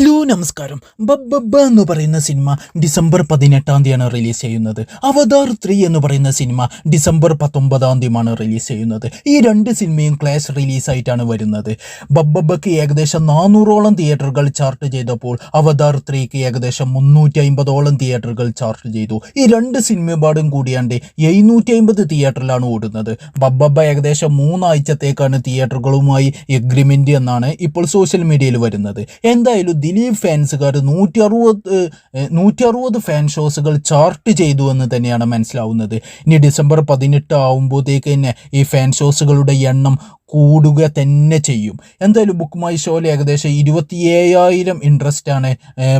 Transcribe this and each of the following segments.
Hello നമസ്കാരം. ബബ്ബ എന്ന് പറയുന്ന സിനിമ ഡിസംബർ പതിനെട്ടാം തീയതിയാണ് റിലീസ് ചെയ്യുന്നത്. അവതാർ ത്രീ എന്ന് പറയുന്ന സിനിമ ഡിസംബർ പത്തൊമ്പതാം തീയതിയാണ് റിലീസ് ചെയ്യുന്നത്. ഈ രണ്ട് സിനിമയും ക്ലാസ് റിലീസായിട്ടാണ് വരുന്നത്. ബബ്ബക്ക് ഏകദേശം നാനൂറോളം തിയേറ്ററുകൾ ചാർട്ട് ചെയ്തപ്പോൾ അവതാർ ത്രീക്ക് ഏകദേശം മുന്നൂറ്റി അമ്പതോളം തിയേറ്ററുകൾ ചാർട്ട് ചെയ്തു. ഈ രണ്ട് സിനിമപാടും കൂടിയാണ്ട് എഴുന്നൂറ്റി അമ്പത് തിയേറ്ററിലാണ് ഓടുന്നത്. ബബ്ബ ഏകദേശം മൂന്നാഴ്ചത്തേക്കാണ് തിയേറ്ററുകളുമായി എഗ്രിമെന്റ് എന്നാണ് ഇപ്പോൾ സോഷ്യൽ മീഡിയയിൽ വരുന്നത്. എന്തായാലും ദിലീപ് ഫാൻസുകാർ നൂറ്റി അറുപത് നൂറ്റി അറുപത് ഫാൻ ഷോസുകൾ ചാർട്ട് ചെയ്തു എന്ന് തന്നെയാണ് മനസ്സിലാവുന്നത്. ഇനി ഡിസംബർ പതിനെട്ട് ആവുമ്പോഴത്തേക്ക് തന്നെ ഈ ഫാൻ ഷോസുകളുടെ എണ്ണം കൂടുക തന്നെ ചെയ്യും. എന്തായാലും ബുക്ക് മൈ ഷോയിൽ ഏകദേശം ഇരുപത്തി ഏഴായിരം ഇൻട്രസ്റ്റ് ആണ്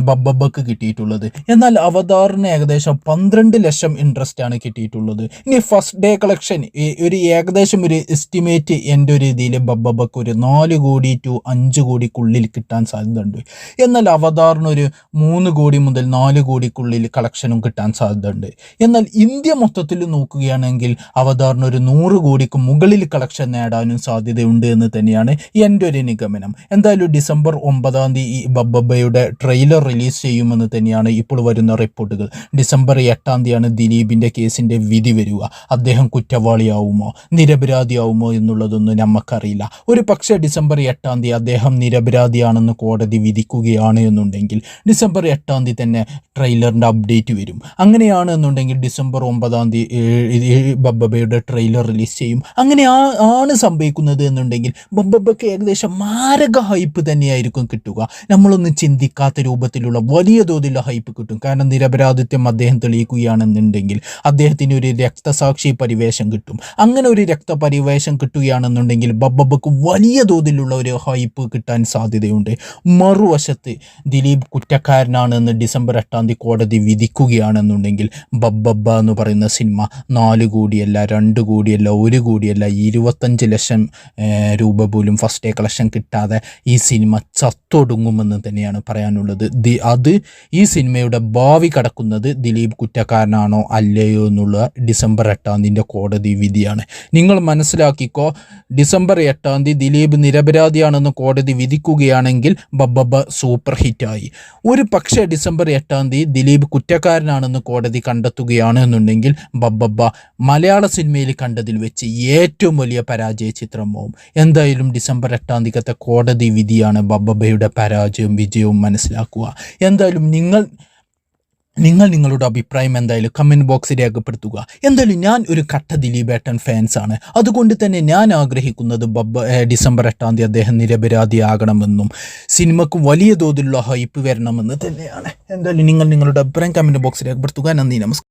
ബബ്ബക്ക് കിട്ടിയിട്ടുള്ളത്. എന്നാൽ അവതാറിന് ഏകദേശം പന്ത്രണ്ട് ലക്ഷം ഇൻട്രസ്റ്റ് ആണ് കിട്ടിയിട്ടുള്ളത്. ഇനി ഫസ്റ്റ് ഡേ കളക്ഷൻ ഒരു ഏകദേശം ഒരു എസ്റ്റിമേറ്റ് എന്റെ ഒരു രീതിയിൽ ബബ്ബക്ക് ഒരു നാല് കോടി ടു അഞ്ച് കോടിക്കുള്ളിൽ കിട്ടാൻ സാധ്യതയുണ്ട്. എന്നാൽ അവതാറിന് ഒരു മൂന്ന് കോടി മുതൽ നാല് കോടിക്കുള്ളിൽ കളക്ഷനും കിട്ടാൻ സാധ്യതയുണ്ട്. എന്നാൽ ഇന്ത്യ മൊത്തത്തിൽ നോക്കുകയാണെങ്കിൽ അവതാറിന് ഒരു നൂറ് കോടിക്ക് മുകളിൽ കളക്ഷൻ നേടാനും സാധ്യതയുണ്ട് എന്ന് തന്നെയാണ് എന്റെ ഒരു നിഗമനം. എന്തായാലും ഡിസംബർ ഒമ്പതാം തീയതി ഈ ബബ്ബയുടെ ട്രെയിലർ റിലീസ് ചെയ്യുമെന്ന് തന്നെയാണ് ഇപ്പോൾ വരുന്ന റിപ്പോർട്ടുകൾ. ഡിസംബർ എട്ടാം തീയതിയാണ് ദിലീപിന്റെ കേസിന്റെ വിധി വരിക. അദ്ദേഹം കുറ്റവാളിയാവുമോ? നിരപരാധിയാവുമോ എന്നുള്ളതൊന്നും നമുക്കറിയില്ല ഒരു പക്ഷേ ഡിസംബർ എട്ടാം തീയതി അദ്ദേഹം നിരപരാധിയാണെന്ന് കോടതി വിധിക്കുകയാണ് എന്നുണ്ടെങ്കിൽ ഡിസംബർ എട്ടാം തീയതി തന്നെ ട്രെയിലറിന്റെ അപ്ഡേറ്റ് വരും. അങ്ങനെയാണ് എന്നുണ്ടെങ്കിൽ ഡിസംബർ ഒമ്പതാം തീയതി ബബ്ബയുടെ ട്രെയിലർ റിലീസ് ചെയ്യും. അങ്ങനെ ആ ആണ് സംഭവിക്കുന്നത്. എന്നുണ്ടെങ്കിൽ ബബ്ബക്ക് ഏകദേശം മാരക ഹൈപ്പ് തന്നെയായിരിക്കും കിട്ടുക. നമ്മളൊന്നും ചിന്തിക്കാത്ത രൂപത്തിലുള്ള വലിയ തോതിലുള്ള ഹൈപ്പ് കിട്ടും. കാരണം നിരപരാധിത്വം അദ്ദേഹം തെളിയിക്കുകയാണെന്നുണ്ടെങ്കിൽ അദ്ദേഹത്തിന് ഒരു രക്തസാക്ഷി പരിവേഷം കിട്ടും. അങ്ങനെ ഒരു രക്തപരിവേഷം കിട്ടുകയാണെന്നുണ്ടെങ്കിൽ ബബ്ബക്ക് വലിയ തോതിലുള്ള ഒരു ഹൈപ്പ് കിട്ടാൻ സാധ്യതയുണ്ട്. മറുവശത്ത് ദിലീപ് കുറ്റക്കാരനാണെന്ന് ഡിസംബർ എട്ടാം തീയതി കോടതി വിധിക്കുകയാണെന്നുണ്ടെങ്കിൽ ബബ്ബബ്ബ എന്ന് പറയുന്ന സിനിമ നാല് കോടിയല്ല രണ്ട് കോടിയല്ല ഒരു കോടിയല്ല ഇരുപത്തഞ്ച് ലക്ഷം രൂപ പോലും ഫസ്റ്റ് ഡേ കളക്ഷൻ കിട്ടാതെ ഈ സിനിമ ചത്തൊടുങ്ങുമെന്ന് തന്നെയാണ് പറയാനുള്ളത്. ദി അത് ഈ സിനിമയുടെ ഭാവി കടക്കുന്നത് ദിലീപ് കുറ്റക്കാരനാണോ അല്ലയോ എന്നുള്ള ഡിസംബർ എട്ടാം തീയതിന്റെ കോടതി വിധിയാണ്. നിങ്ങൾ മനസ്സിലാക്കിക്കോ ഡിസംബർ എട്ടാം തീയതി ദിലീപ് നിരപരാധിയാണെന്ന് കോടതി വിധിക്കുകയാണെങ്കിൽ ബബബ സൂപ്പർ ഹിറ്റായി ഒരു പക്ഷേ ഡിസംബർ എട്ടാം തീയതി ദിലീപ് കുറ്റക്കാരനാണെന്ന് കോടതി കണ്ടെത്തുകയാണ് എന്നുണ്ടെങ്കിൽ ബബ്ബ മലയാള സിനിമയിൽ കണ്ടതിൽ വെച്ച് ഏറ്റവും വലിയ പരാജയ ചിത്രമാവും എന്തായാലും ഡിസംബർ എട്ടാം തീയതിക്കത്തെ കോടതി വിധിയാണ് ബബ്ബയുടെ പരാജയവും വിജയവും മനസ്സിലാക്കുക. എന്തായാലും നിങ്ങൾ നിങ്ങൾ നിങ്ങളുടെ അഭിപ്രായം എന്തായാലും കമന്റ് ബോക്സിൽ രേഖപ്പെടുത്തുക. എന്തായാലും ഞാൻ ഒരു കട്ട ദിലീപേട്ടൻ ഫാൻസാണ് അതുകൊണ്ട് തന്നെ ഞാൻ ആഗ്രഹിക്കുന്നത് ബബ്ബ ഡിസംബർ എട്ടാം തീയതി അദ്ദേഹം നിരപരാധിയാകണമെന്നും സിനിമക്ക് വലിയ തോതിലുള്ള ഹൈപ്പ് വരണമെന്ന് തന്നെയാണ്. എന്തായാലും നിങ്ങൾ നിങ്ങളുടെ അഭിപ്രായം കമന്റ് ബോക്സിൽ രേഖപ്പെടുത്തുക. നന്ദി നമസ്കാരം.